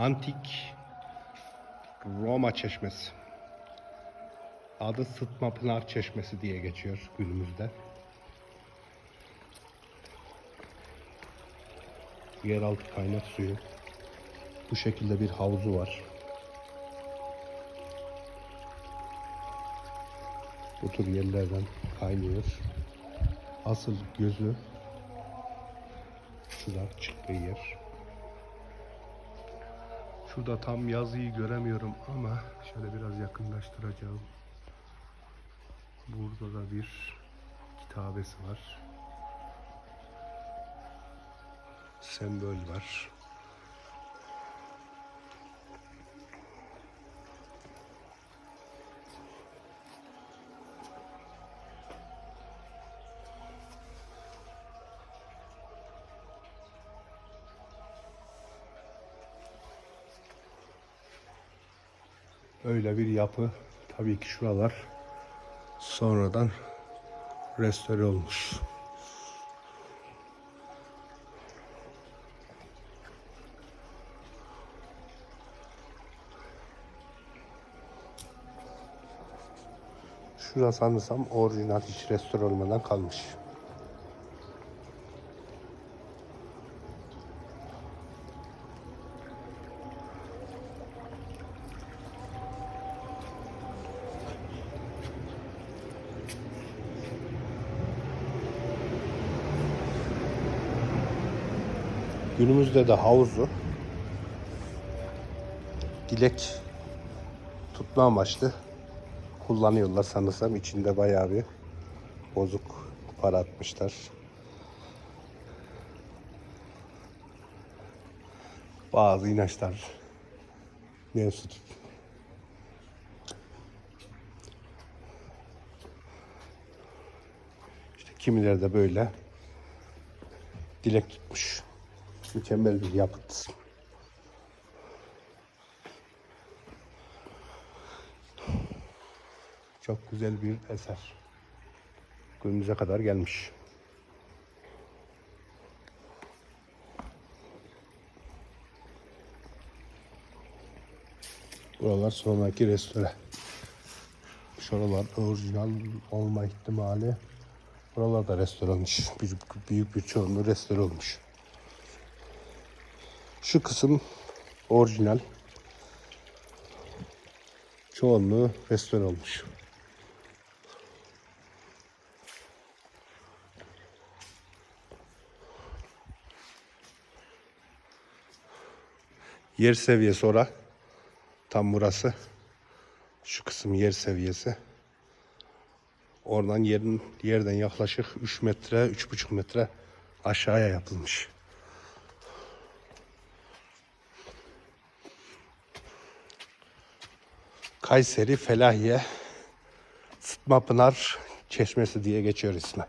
Antik Roma Çeşmesi. Adı Sıtma Pınar Çeşmesi diye geçiyor günümüzde. Yeraltı kaynak suyu. Bu şekilde bir havuzu var. Bu tür yerlerden kaynıyor. Asıl gözü şurada çıktığı yer. Şurada tam yazıyı göremiyorum ama şöyle biraz yakınlaştıracağım. Burada da bir kitabesi var. Sembol var. Öyle bir yapı. Tabii ki şuralar sonradan restore olmuş. Şurası sanırsam orijinal hiç restore olmadan kalmış. Günümüzde de havuzu dilek tutma amaçlı kullanıyorlar sanırsam. içinde bayağı bir bozuk para atmışlar. Bazı inançlar mevcut. İşte kimileri de böyle dilek tutmuş. Mükemmel bir yapıt. Çok güzel bir eser. Günümüze kadar gelmiş. Buralar sonraki restore. Şuralar orijinal olma ihtimali. Buralar da restore olmuş. Büyük, büyük bir çoğunluğu restore olmuş. Şu kısım orijinal. Çoğunluğu restore olmuş. Yer seviyesi ora. Tam burası. Şu kısım yer seviyesi. Oradan yerin yerden yaklaşık 3 metre, 3,5 metre aşağıya yapılmış. Kayseri Felahiye Sıtma Pınar Çeşmesi diye geçiyor ismi.